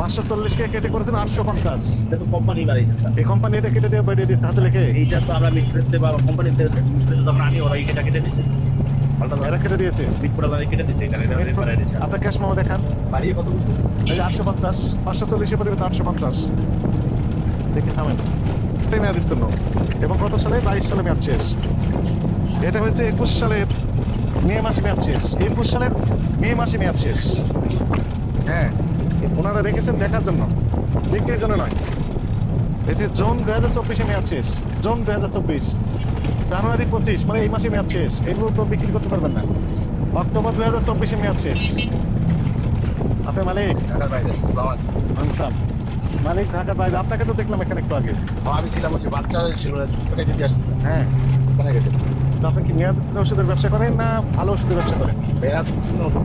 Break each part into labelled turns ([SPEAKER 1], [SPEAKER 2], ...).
[SPEAKER 1] পাঁচশো চল্লিশকে কেটে করেছেন আটশো পঞ্চাশ।
[SPEAKER 2] এটা তো কোম্পানি বাড়িয়েছে স্যার
[SPEAKER 1] এই কোম্পানি এটা কেটে দিয়ে বেরিয়ে দিচ্ছে হাতে লিখে।
[SPEAKER 2] এইটা তো আমরা মিটফ্রেতে বা কোম্পানিতে যখন আনি ওরা এটা কেটে দিছে। পাল্টা
[SPEAKER 1] এরা কেটে দিয়েছে।
[SPEAKER 2] কেটে দিছে এটা
[SPEAKER 1] আপনার ক্যাশ মামা দেখান।
[SPEAKER 2] বাড়িয়ে কত বলছে
[SPEAKER 1] এই যে আটশো পঞ্চাশ পাঁচশো চল্লিশের পরিবর্তে আটশো পঞ্চাশ। দেখে থামেন। এটাই মেয়াদিত্ব এবং কত সালে? বাইশ সালে মেয়াদ শেষ। এটা হয়েছে একুশ সালের মে মাসে মেয়াদ শেষ। একুশ সালের মে মাসে মেয়াদ শেষ। হ্যাঁ। ওনারা রেখেছেন দেখার জন্য। বিক্রির জন্য নয়। এটি জুন দু হাজার চব্বিশে মেয়াদ শেষ। জুন দু হাজার চব্বিশ। জানুয়ারি পঁচিশ মানে এই মাসে মেয়াদ শেষ। এগুলো তো বিক্রি করতে পারবেন না। অক্টোবর দু হাজার চব্বিশে মেয়াদ শেষ। আপনি মালিক? মালিক ঢাকার বাইরে। আপনাকে তো দেখলাম এখানে একটু আগে।
[SPEAKER 3] আমি ছিলাম বাচ্চা ছিল
[SPEAKER 1] হ্যাঁ।
[SPEAKER 3] ওখানে গেছে।
[SPEAKER 1] তো আপনি কি মেয়াদ ওষুধের ব্যবসা করেন না ভালো ওষুধের ব্যবসা করেন?
[SPEAKER 3] বেড়া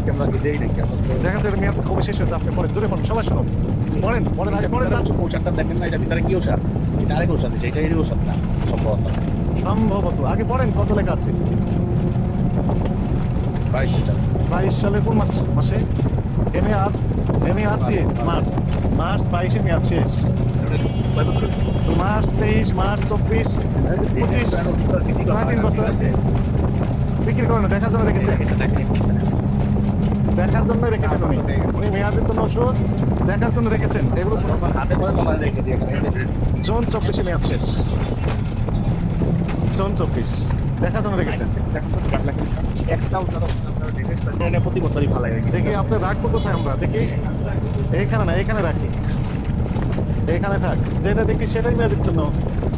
[SPEAKER 3] ক্যামেরা কি দেই নাকি? আমরা
[SPEAKER 1] দেখা যায় মেয়াদ কবে শেষ হয়েছে? আপনি পড়েন জোরে পড়েন সবাই শুনুন। পড়েন পড়েন আগে পড়েন না।
[SPEAKER 2] পোশাকটা দেখেন না এটা ভিতরে কি ওষার এটা আরেক ওষার দিচ্ছে এটা এরই ওষার না সম্ভবত।
[SPEAKER 1] সম্ভবত। আগে পড়েন কত লেখা আছে?
[SPEAKER 3] বাইশ হাজার
[SPEAKER 1] বাইশ সালের কোন মাস মাসে? M A R M A R C March. March বাইশে মেয়াদ শেষ। তেইশ মার্চ চব্বিশ পঁচিশ। নয় তিন বছর বিক্রি করেন না, দেখার জন্য রেখেছেন দেখার জন্য রেখেছেন উনি উনি মেয়াদের জন্য ওষুধ দেখার জন্য রেখেছেন। এগুলো
[SPEAKER 2] হাতে করে তোমার রেখে দিয়ে
[SPEAKER 1] জুন চব্বিশে মেয়াদ শেষ। জুন চব্বিশ দেখার জন্য রেখেছেন।
[SPEAKER 2] প্রতি বছরই ভালো লাগে
[SPEAKER 1] দেখি আপনি রাখব কোথায় আমরা? দেখি। এইখানে না এখানে রাখি। এখানে থাক। যেটা দেখি সেটাই মেয়াদের জন্য।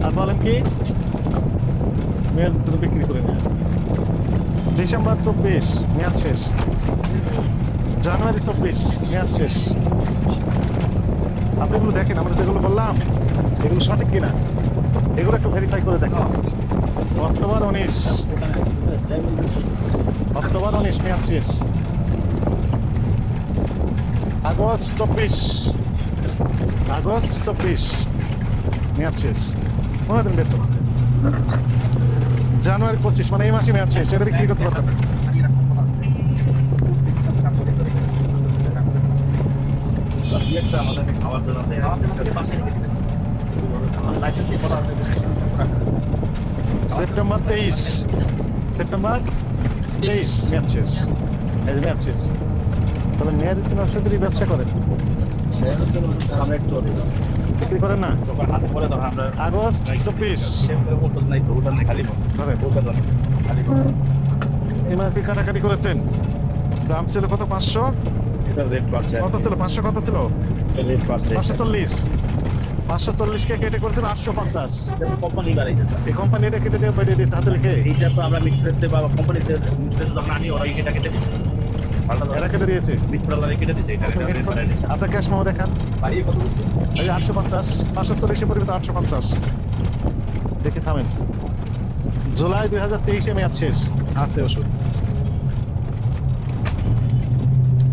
[SPEAKER 1] আর বলেন কি? মেয়াদের জন্য বিক্রি করে নেয় ডিসেম্বর চব্বিশ, মেয়াদ শেষ। জানুয়ারি চব্বিশ, মেয়াদ শেষ। আপনি এগুলো দেখেন, আমরা যেগুলো বললাম, এগুলো সঠিক কিনা? এগুলো একটু ভেরিফাই করে দেখেন। অক্টোবর উনিশ। অক্টোবর উনিশ, মেয়াদ শেষ। আগস্ট চব্বিশ। আগস্ট চব্বিশ, মেয়াদ শেষ। পনেরো দিন বেতন জানুয়ারি পঁচিশ মানে এই মাসে মেয়াদ শেষ, এটা বিক্রি করতে
[SPEAKER 2] জন্য
[SPEAKER 1] সেপ্টেম্বর তেইশ সেপ্টেম্বর তেইশ, মেয়াদ শেষ। মেয়াদ শেষ। তবে মেয়াদ তিন বছর যদি ব্যবসা
[SPEAKER 2] একটু
[SPEAKER 1] বিক্রি করেন না? এমআরপি কাটাকাটি করেছেন। দাম ছিল কত? পাঁচশো? কত ছিল? পাঁচশো কত ছিল? পাঁচশো চল্লিশ। পাঁচশো চল্লিশকে কেটে করেছেন আটশো পঞ্চাশ।
[SPEAKER 2] কোম্পানি বাড়াইছে
[SPEAKER 1] এই কোম্পানি এটা কেটে দিয়ে দিয়েছে হাতে লিখে।
[SPEAKER 2] এইটা তো আমরা মিটফ্রেতে বা কোম্পানিতে মিটফ্রেতে যখন আনি ওরা এটা কেটে দিচ্ছে
[SPEAKER 1] এরা কেটে দিয়েছে।
[SPEAKER 2] কেটে
[SPEAKER 1] আপনার ক্যাশ মামা দেখান।
[SPEAKER 3] বাড়িয়ে কত বলছে?
[SPEAKER 1] এই আটশো পঞ্চাশ। পাঁচশো চল্লিশের পরিবর্তে আটশো পঞ্চাশ। দেখে থামেন। জুলাই দুই হাজার তেইশে মেয়াদ শেষ। আছে ওষুধ।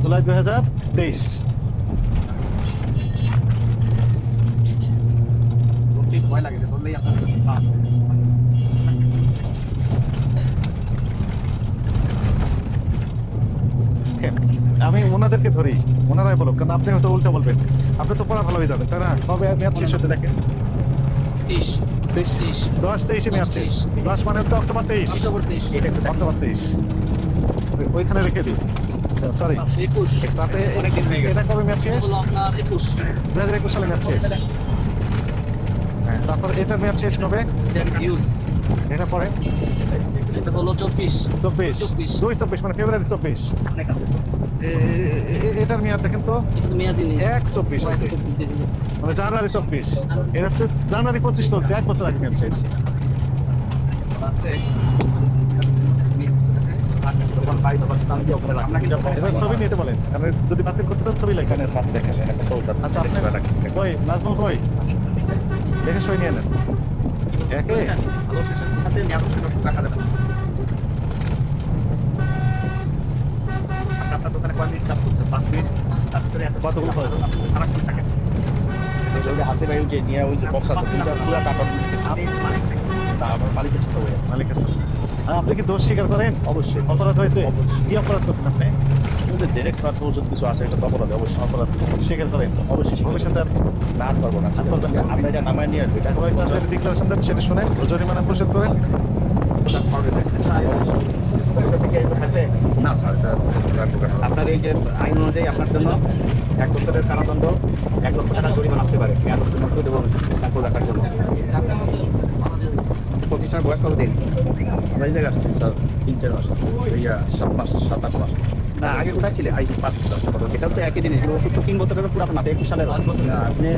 [SPEAKER 1] জুলাই দুই হাজার তেইশ।
[SPEAKER 3] ভয় লাগে বললেই আপনার
[SPEAKER 1] আমি ওনাদেরকে ধরি ওনারাই বলুক কারণ আপনি হয়তো উল্টা বলবেন। আপনি তো পড়া ভালো হয়ে যাবেন তাই না? কবে মেয়াদ শেষ হচ্ছে দেখেন। দশ তেইশে মেয়াদ শেষ। দশ মানে হচ্ছে অক্টোবর তেইশ।
[SPEAKER 4] অক্টোবর তেইশ।
[SPEAKER 1] এটা ওইখানে রেখে দিই। সরি
[SPEAKER 4] একুশ।
[SPEAKER 1] তাতে এটা কবে মেয়াদ শেষ?
[SPEAKER 4] একুশ।
[SPEAKER 1] দু হাজার একুশ সালে মেয়াদ শেষ। হ্যাঁ তারপর এটার মেয়াদ শেষ কবে? এটা পরে।
[SPEAKER 4] এটা হলো চব্বিশ
[SPEAKER 1] চব্বিশ
[SPEAKER 4] চব্বিশ।
[SPEAKER 1] দুই চব্বিশ মানে ফেব্রুয়ারি চব্বিশ এটার মেয়াদ দেখেন তো
[SPEAKER 4] মেয়াদি
[SPEAKER 1] এক চব্বিশ। মানে জানুয়ারি চব্বিশ এটা হচ্ছে জানুয়ারি পঁচিশ চলছে এক বছর আগে মেয়াদ শেষ ছবি নিতে বলেন কারণ যদি বাতিল করতে চান ছবি
[SPEAKER 2] ওটা
[SPEAKER 1] আচ্ছা। কই নাজমুল কই দেখে সই নিয়ে নেন একে
[SPEAKER 3] সাথে রাখা যাবে
[SPEAKER 2] আপনার দোকানে কয় মিনিট কাজ করছে? পাঁচ মিনিট? তারপরে এত-
[SPEAKER 1] কতগুলো হয়?
[SPEAKER 2] সারাক্ষণ থাকে। ওই হাতে বাইরে যে নিয়ে ওই যে বক্স আছে, পুরা টাকা
[SPEAKER 3] আমি
[SPEAKER 2] আবার মালিকের ছোট হয়ে
[SPEAKER 1] মালিক আছে আপনি কি দোষ স্বীকার করেন?
[SPEAKER 2] অবশ্যই।
[SPEAKER 1] অপরাধ হয়েছে? কি অপরাধ করছেন আপনি?
[SPEAKER 2] কিন্তু ডেরেক্ট স্মার্ট ওষুধ কিছু আছে এটা তো অপরাধ অবশ্যই।
[SPEAKER 1] অপরাধ। স্বীকার করেন?
[SPEAKER 2] অবশ্যই
[SPEAKER 1] ভবিষ্যতে
[SPEAKER 2] না আর পারব না
[SPEAKER 1] আর পারবেন
[SPEAKER 2] এটা নামায় নিয়ে আসব। এটা
[SPEAKER 1] ভাইস চ্যান্সেলর ডিক্লারেশন দেন সেটা শুনেন। জরিমানা পরিশোধ করেন।
[SPEAKER 3] আপনার এই যে আইন অনুযায়ী আপনার জন্য এক বছরের কারাদণ্ড, এক লক্ষ টাকা জরিমানা আসতে পারে, এক এবং চাকরি রাখার জন্য। প্রতিষ্ঠান বয়স কত দিন।
[SPEAKER 2] আমরা এই জায়গায় আসছি, স্যার, তিন, চার মাস ইয়া সাত মাস, সাত, আট মাস।
[SPEAKER 3] না আগে কোথায় ছিলে?
[SPEAKER 2] এই পাঁচ মাস
[SPEAKER 3] এটা তো একই জিনিস। ওষুধ তো তিন বছরের পুরাতন আছে একুশ সালের
[SPEAKER 2] আপনি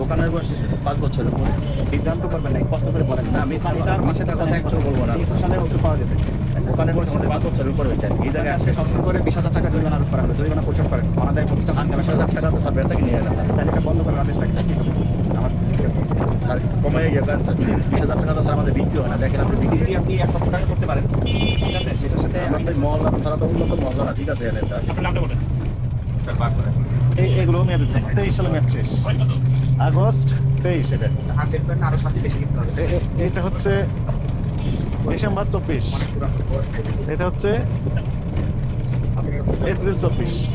[SPEAKER 2] দোকানের বয়স পাঁচ বছর
[SPEAKER 3] বিভ্রান্ত করবেন না স্পষ্ট করে বলেন। না আমি তার মাসে তার
[SPEAKER 2] কথা একটু বলব না।
[SPEAKER 3] একুশ সালের ওষুধ পাওয়া যেতে
[SPEAKER 2] দোকানের বয়স আমাদের পাঁচ বছরের উপর হয়েছে এই জায়গায়
[SPEAKER 3] আজকে
[SPEAKER 2] আসছে
[SPEAKER 3] করে বিশ হাজার টাকা জরিমানা আরোপ করা হলো জরিমানা পরিশোধ করেন। অনাদায় প্রতিষ্ঠান
[SPEAKER 2] স্যার বেচা কিনে স্যার।
[SPEAKER 3] তাহলে এটা বন্ধ করার আদেশ রাখি আমার
[SPEAKER 2] স্যার কমে গিয়ে স্যার। বিশ হাজার টাকা তো স্যার আমাদের বিক্রি হয় না। দেখেন আপনি বিক্রি
[SPEAKER 3] যদি আপনি এক লক্ষ টাকা করতে পারেন ঠিক আছে? সেটার সাথে
[SPEAKER 2] আমাদের মহল্লা তারা তো উন্নত মহল্লা না ঠিক আছে? Sir
[SPEAKER 3] sir. বার করেন
[SPEAKER 1] এই এগুলো মেয়াদ তেইশ সালে মেয়াদ শেষ। আগস্ট তেইশ এটা
[SPEAKER 3] আরও সাথে বেশি কিনতে হবে।
[SPEAKER 1] এ- এ- এটা হচ্ছে ডিসেম্বর চব্বিশ। এটা হচ্ছে এপ্রিল চব্বিশ।